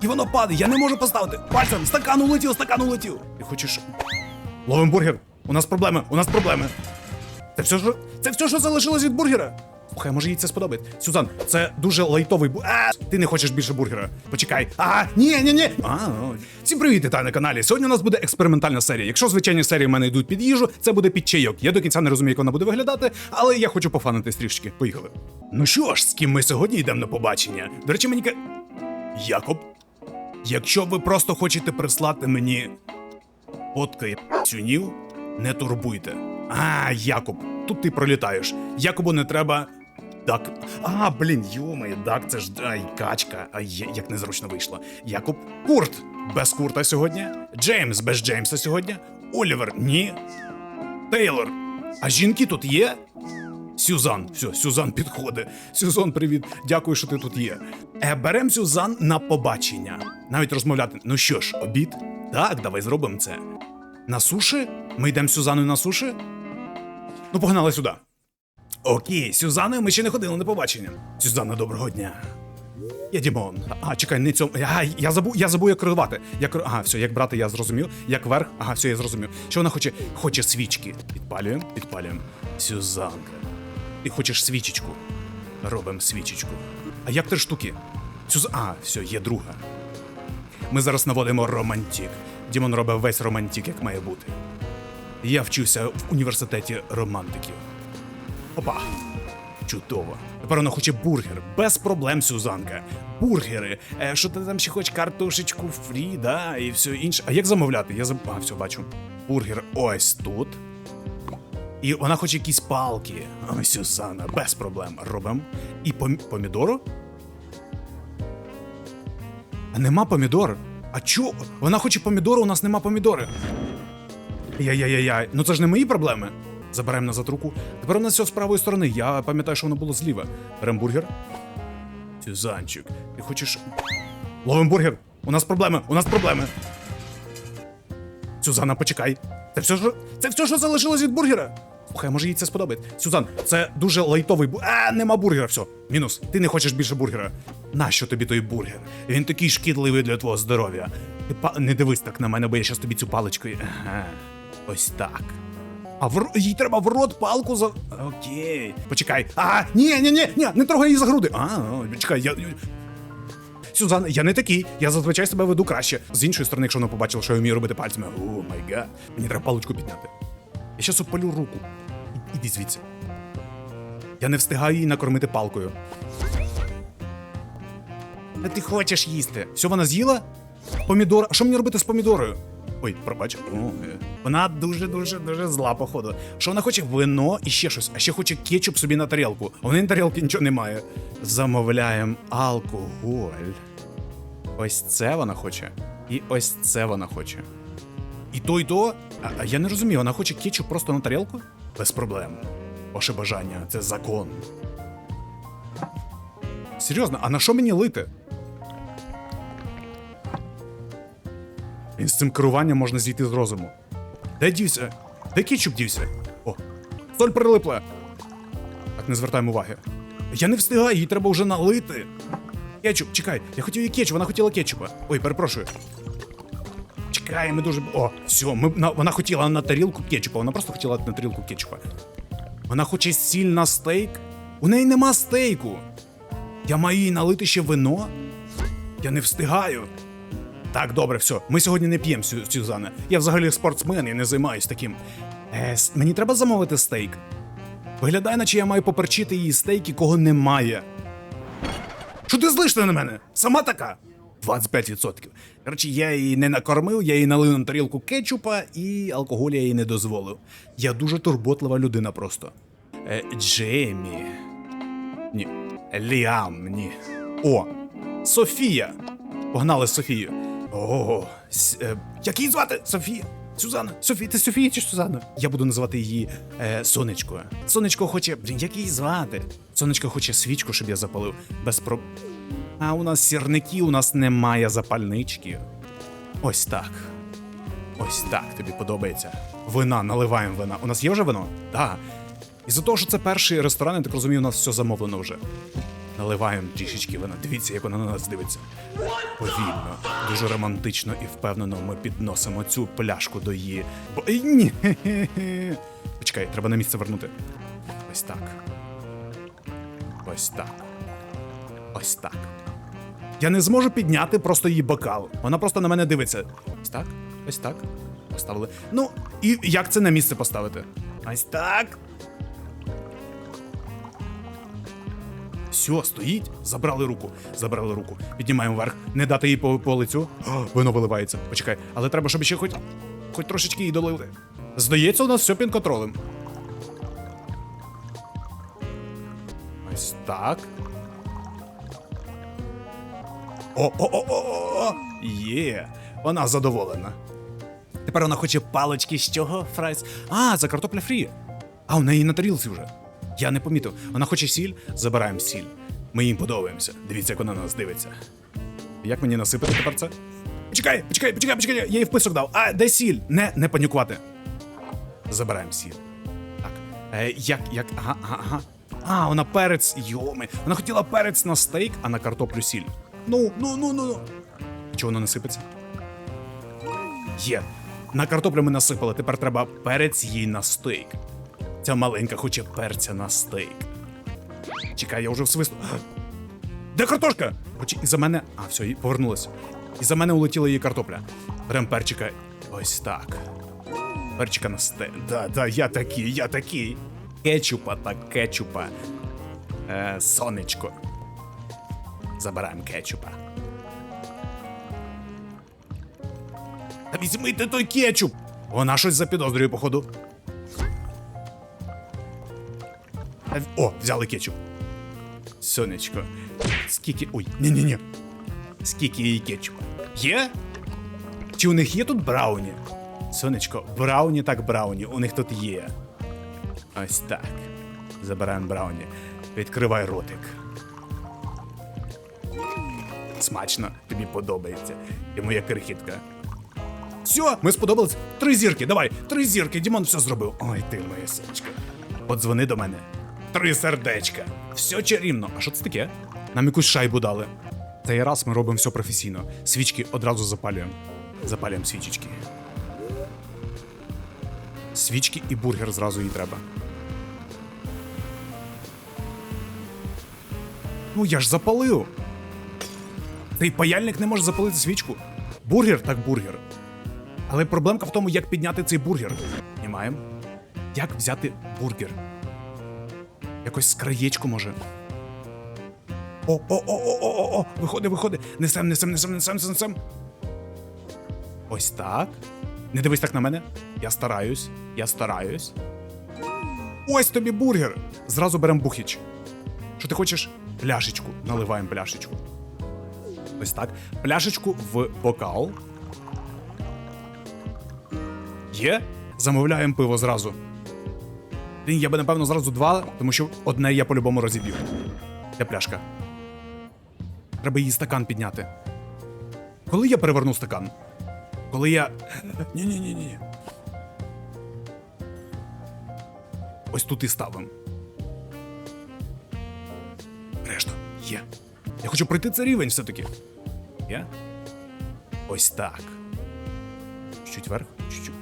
І воно падає, я не можу поставити. Пальцем, стакан улетів, стакан улетів. Ти хочеш. Ловим бургер. У нас проблеми, у нас проблеми. Це все, що, це все, що залишилось від бургера. Слухай, може їй це сподобається. Сюзан, це дуже лайтовий бу. А, ти не хочеш більше бургера. Почекай. А, ні, ні, ні. А, всім привіт, вітаю на каналі. Сьогодні у нас буде експериментальна серія. Якщо звичайні серії в мене йдуть під їжу, це буде під чайок. Я до кінця не розумію, як вона буде виглядати, але я хочу пофанитись трішки. Поїхали. Ну що ж, з ким ми сьогодні йдемо на побачення? До речі, мені. Якоб. Якщо ви просто хочете прислати мені фотки цюнів, не турбуйте. А, Якоб, тут ти пролітаєш. Якобу не треба. Так. А, блін, йомає, так, це ж ай, качка. Ай, як незручно вийшло. Якоб Курт без Курта сьогодні. Джеймс без Джеймса сьогодні. Олівер ні. Тейлор. А жінки тут є? Сюзан, все, Сюзан підходить. Сюзан, привіт. Дякую, що ти тут є. Е, берем Сюзан на побачення. Навіть розмовляти. Ну що ж, обід? Так, давай зробимо це. На суші? Ми йдемо з Сюзаною на суші? Ну, погнали сюди. Окей, Сюзаною ми ще не ходили на побачення. Сюзанна, доброго дня. Я Дімон. А, чекай, не цьому. А, я забув, я забув, як керувати. Як... Ага, все, як брати, я зрозумів. Як верх, ага, все, я зрозумів. Що вона хоче? Хоче свічки. Підпалюємо, підпалюємо. Сюзанка. Ти хочеш свічечку? Робимо свічечку. А як три штуки? Сюз... А, все, є друга. Ми зараз наводимо романтик. Дімон робить весь романтик, як має бути. Я вчуся в університеті романтиків. Опа. Чудово. Тепер вона хоче бургер. Без проблем, Сюзанка. Бургери. Е, що ти там ще хочеш картошечку фрі, да, і все інше. А як замовляти? Я заб... А, все, бачу. Бургер ось тут. І вона хоче якісь палки. Ой, Сюзанна, без проблем. Робимо. І пом... помідору? А нема помідор. А чо? Вона хоче помідору, у нас нема помідори. Яй-яй-яй, ну це ж не мої проблеми. Заберемо назад руку. Тепер у нас все з правої сторони. Я пам'ятаю, що воно було зліва. Берем бургер. Сюзанчик, ти хочеш. Ловим бургер. У нас проблеми, у нас проблеми. Сюзанна, почекай. Це все, що, це все, що залишилось від бургера. Слухай, може їй це сподобається. Сюзан, це дуже лайтовий бу. А, нема бургера, все. Мінус. Ти не хочеш більше бургера. Нащо тобі той бургер? Він такий шкідливий для твого здоров'я. Ти па... не дивись так на мене, бо я щас тобі цю паличкою. Ага. Ось так. А в їй треба в рот палку за. Окей. Почекай. А, ні, ні, ні, ні, не трогай її за груди. А, о, чекай, я. Сюзан, я не такий. Я зазвичай себе веду краще. З іншої сторони, якщо вона побачила, що я вмію робити пальцями. О май гад. Мені треба паличку підняти. Я щас опалю руку. Іди звідси. Я не встигаю її накормити палкою. А ти хочеш їсти? Все, вона з'їла? Помідор. А що мені робити з помідорою? Ой, пробач. О, е. Вона дуже дуже зла, походу. Що вона хоче вино і ще щось, а ще хоче кетчуп собі на тарілку. А в неї на тарілки нічого немає. Замовляємо алкоголь. Ось це вона хоче. І ось це вона хоче. І то, і то. А я не розумію, вона хоче кетчуп просто на тарілку? Без проблем. Ваше бажання це закон. Серйозно, а на що мені лити? І з цим керуванням можна зійти з розуму. Де дівся? Де кетчуп дівся? О, соль прилипла. Так, не звертаємо уваги. Я не встигаю, їй треба вже налити. Кетчуп, чекай, я хотів їй кетчуп, вона хотіла кетчупа. Ой, перепрошую. Чекай, ми дуже. О, все, ми, вона хотіла на тарілку кетчупа, вона просто хотіла на тарілку кетчупа. Вона хоче сіль на стейк. У неї нема стейку. Я маю їй налити ще вино. Я не встигаю. Так, добре, все. Ми сьогодні не п'ємо, Сю- Сюзанна. Я взагалі спортсмен і не займаюсь таким. Е, мені треба замовити стейк. Виглядає, наче я маю поперчити її стейк, кого немає. Що ти злишся на мене? Сама така? 25%. Коротше, я її не накормив, я їй налив на тарілку кетчупа і алкоголю я їй не дозволив. Я дуже турботлива людина просто. Е, Джеймі. Ні. Ліам, ні. О, Софія. Погнали з Софією. О, с, е, як її звати? Софія. Сюзанна. Софія, ти Софія чи Сюзанна? Я буду називати її е, Сонечко. Сонечко хоче. Блін, як її звати? Сонечко хоче свічку, щоб я запалив. Без про. А у нас сірники, у нас немає запальнички. Ось так. Ось так тобі подобається. Вина, наливаємо вина. У нас є вже вино? Так. І за того, що це перший ресторан, я так розумію, у нас все замовлено вже. Наливаємо трішечки вина. Дивіться, як вона на нас дивиться. Повільно, дуже романтично і впевнено ми підносимо цю пляшку до її. Бо... Ні. Почекай, треба на місце вернути. Ось так. Ось так. Ось так. Я не зможу підняти просто її бокал. Вона просто на мене дивиться. Ось так, ось так. Поставили. Ну, і як це на місце поставити? Ось так. Все, стоїть. Забрали руку. Забрали руку. Піднімаємо вверх. Не дати їй по, по лицю. О, вино виливається. Почекай. Але треба, щоб ще хоч, хоч трошечки її долили. Здається, у нас все під контролем. Ось так. О-о-о-о! Є! Вона задоволена. Тепер вона хоче палички з чого, Фрайс? А, за картопля фрі. А, у неї на тарілці вже. Я не помітив. Вона хоче сіль, забираємо сіль. Ми їм подобаємося. Дивіться, як вона на нас дивиться. Як мені насипати тепер це? Почекай, почекай, почекай, почекай, я їй вписок дав. А, де сіль? Не, не панікувати. Забираємо сіль. Так. Е, як, як, ага, ага, ага. А, вона перець, йоми. Вона хотіла перець на стейк, а на картоплю сіль. Ну, ну, ну, ну, ну. Чого воно не сипеться? Є. На картоплю ми насипали, тепер треба перець їй на стейк. Ця маленька хоче перця на стейк. Чекай, я вже всвисну. Де картошка? Хоче і за мене. А, все, повернулася. І за мене улетіла її картопля. Берем перчика. Ось так. Перчика на стейк. Да, да, я такий, я такий. Кетчупа та кетчупа. Е, сонечко. Забираємо кетчупа. Та візьмите той кетчуп! Вона щось запідозрює, походу. Е, О, взяли кетчуп. Сонечко. Скільки. Ой, ні-ні-ні. Скільки її кетчупа? Є? Чи у них є тут брауні? Сонечко, брауні так брауні, у них тут є. Ось так. Забираємо брауні. Відкривай ротик. Смачно, тобі подобається. Ти моя крихітка. Все, ми сподобались. Три зірки, давай, три зірки. Дімон все зробив. Ой, ти моя синочка. Подзвони до мене. Три сердечка. Все чарівно. А що це таке? Нам якусь шайбу дали. Цей раз ми робимо все професійно. Свічки одразу запалюємо. Запалюємо свічечки. Свічки і бургер зразу їй треба. Ну я ж запалив. Цей паяльник не може запалити свічку. Бургер так бургер. Але проблемка в тому, як підняти цей бургер. Знімаємо. Як взяти бургер? Якось з краєчку може. О, о, о, о, о, о, виходи, виходи. Несем, несем, несем, несем, несем. Ось так. Не дивись так на мене. Я стараюсь, я стараюсь. Ось тобі бургер. Зразу беремо бухіч. Що ти хочеш? Пляшечку. Наливаємо пляшечку. Ось так. Пляшечку в бокал. Є? Замовляємо пиво зразу. Блін, я би напевно зразу два, тому що одне я по-любому розіб'ю. Де пляшка? Треба її стакан підняти. Коли я переверну стакан? Коли я. Ні-ні-ні-ні. Ось тут і ставимо. Є. Я хочу пройти цей рівень все-таки. Є? Ось так. Чуть вверх, чуть-чуть.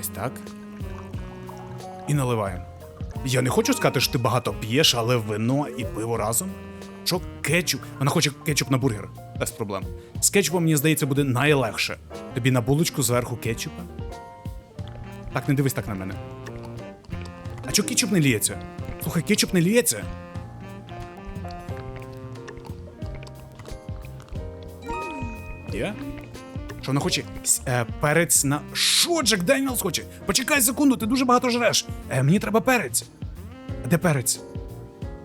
Ось так. І наливаємо. Я не хочу сказати, що ти багато п'єш, але вино і пиво разом. Що кетчуп? Вона хоче кетчуп на бургер. Без проблем. З кетчупом, мені здається, буде найлегше. Тобі на булочку зверху кетчупа. Так, не дивись так на мене. А чого кетчуп не ліється? Слухай, кетчуп не ліється. Є? Що вона хоче? Е, перець на. Що Джек Деніелс хоче? Почекай секунду, ти дуже багато жреш. Е, мені треба перець. Де перець?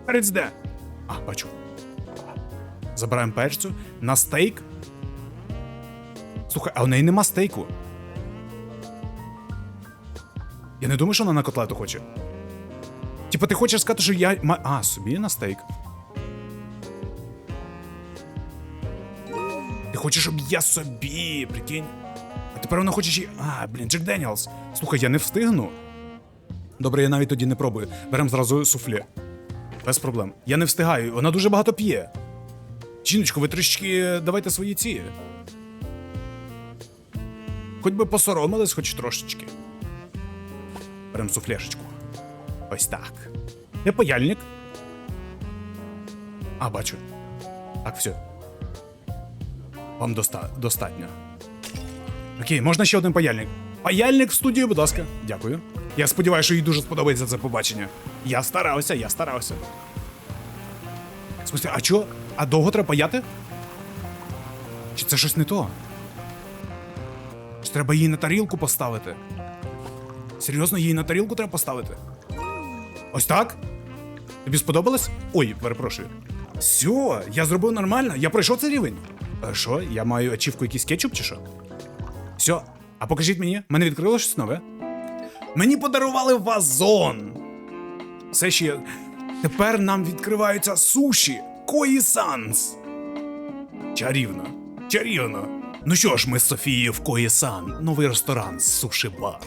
Перець де? А, бачу. Забираємо перцю на стейк. Слухай, а у неї нема стейку. Я не думаю, що вона на котлету хоче. Типа, ти хочеш сказати, що я. ма- А, собі на стейк. Ти хочеш, щоб я собі, прикинь. А тепер вона хоче ще. А, блін, Джек Деніелс. Слухай, я не встигну. Добре, я навіть тоді не пробую. Беремо зразу суфле. Без проблем. Я не встигаю, вона дуже багато п'є. Жіночко, ви трішки давайте свої ці. Хоч би посоромились, хоч трошечки. Берем суфлешечку. Ось так. Де паяльник? А, бачу. Так, все. Вам доста- достатньо. Окей, можна ще один паяльник. Паяльник в студію, будь ласка. Дякую. Я сподіваюся, що їй дуже сподобається це побачення. Я старався, я старався. Слухайте, а чо? А довго треба паяти? Чи це щось не то? Чи треба її на тарілку поставити? Серйозно, її на тарілку треба поставити? Ось так? Тобі сподобалось? Ой, перепрошую. Все, я зробив нормально, я пройшов цей рівень. А що, я маю ачівку якийсь кетчуп чи що? Все, а покажіть мені, мене відкрило щось нове. Мені подарували вазон. Все ще. Тепер нам відкриваються суші. Коїсанс. Чарівно. Чарівно. Ну що ж, ми з Софією в Коїсан, новий ресторан, суші-бар.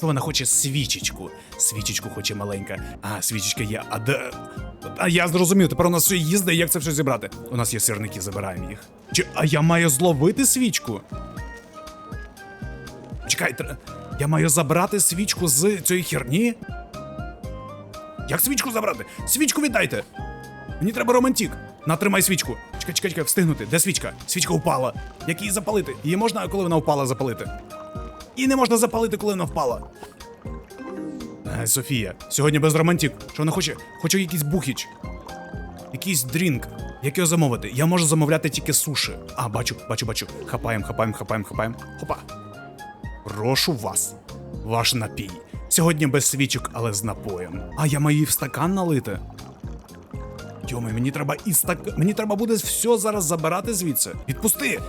Вона хоче свічечку. Свічечку хоче маленька. А, свічечка є. А де. А я зрозумів, тепер у нас все їздить, як це все зібрати. У нас є сірники, забираємо їх. Чи, а я маю зловити свічку? Чекай, тр- я маю забрати свічку з цієї херні? Як свічку забрати? Свічку віддайте! Мені треба романтик. Натримай свічку. Чекай, чекай, чекай, встигнути. Де свічка? Свічка впала. Як її запалити? Її можна, коли вона впала, запалити. І не можна запалити, коли вона впала. Е, Софія, сьогодні без романтик. Що вона хоче? Хочу якийсь бухіч. Якийсь дрінк. Як його замовити? Я можу замовляти тільки суші. А, бачу, бачу, бачу. Хапаєм, хапаєм, хапаєм, хапаєм. Хопа. Прошу вас, ваш напій. Сьогодні без свічок, але з напоєм. А я маю в стакан налити. Йоми, мені треба і стакан. Мені треба буде все зараз забирати звідси. Відпусти!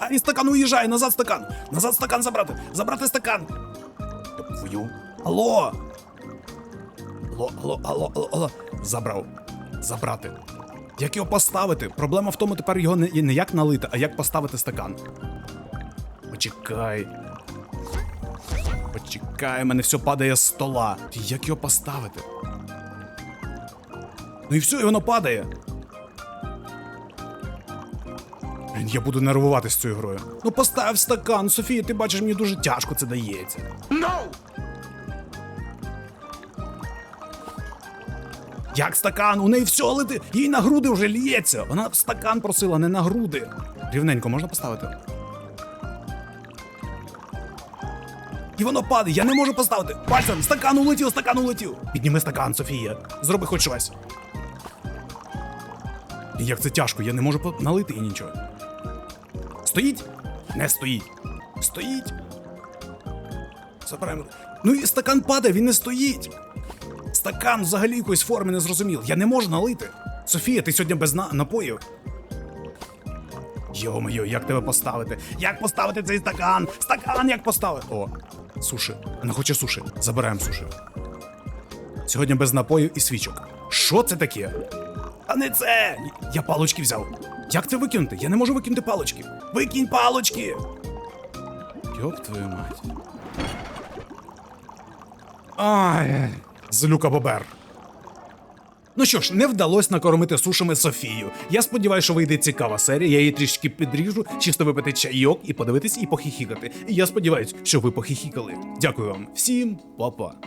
А і стакан уїжджає, назад стакан! Назад стакан забрати! Забрати стакан! Твою. Алло! Алло, алло, алло, алло, алло. Забрав. Забрати. Як його поставити? Проблема в тому тепер його не, не як налити, а як поставити стакан. Почекай. Почекай, мене все падає з стола. Як його поставити? Ну і все, і воно падає. Блін, я буду нервувати з цією грою. Ну постав стакан, Софія, ти бачиш, мені дуже тяжко це дається. Як стакан? У неї все летить, їй на груди вже лється. Вона стакан просила, не на груди. Рівненько можна поставити? І воно падає, я не можу поставити. Пальцем, стакан улетів, стакан улетів. Підніми стакан, Софія. Зроби хоч щось. Як це тяжко, я не можу налити і нічого. Стоїть? Не стоїть. Стоїть. Забираємо. Ну і стакан падає, він не стоїть. Стакан взагалі якоїсь форми не зрозумів. Я не можу налити. Софія, ти сьогодні без на- напоїв. Йо-моє, як тебе поставити? Як поставити цей стакан? Стакан як поставити? О, суші. Вона хоче суші. Забираємо суші. Сьогодні без напоїв і свічок. Що це таке? А не це! Я палочки взяв. Як це викинути? Я не можу викинути палочки. Викинь палочки! Йоп твою мать. Ай, злюка бобер. Ну що ж, не вдалося накормити сушами Софію. Я сподіваюся, що вийде цікава серія. Я її трішки підріжу, чисто випити чайок і подивитись і похихікати. І я сподіваюся, що ви похихікали. Дякую вам всім, па-па.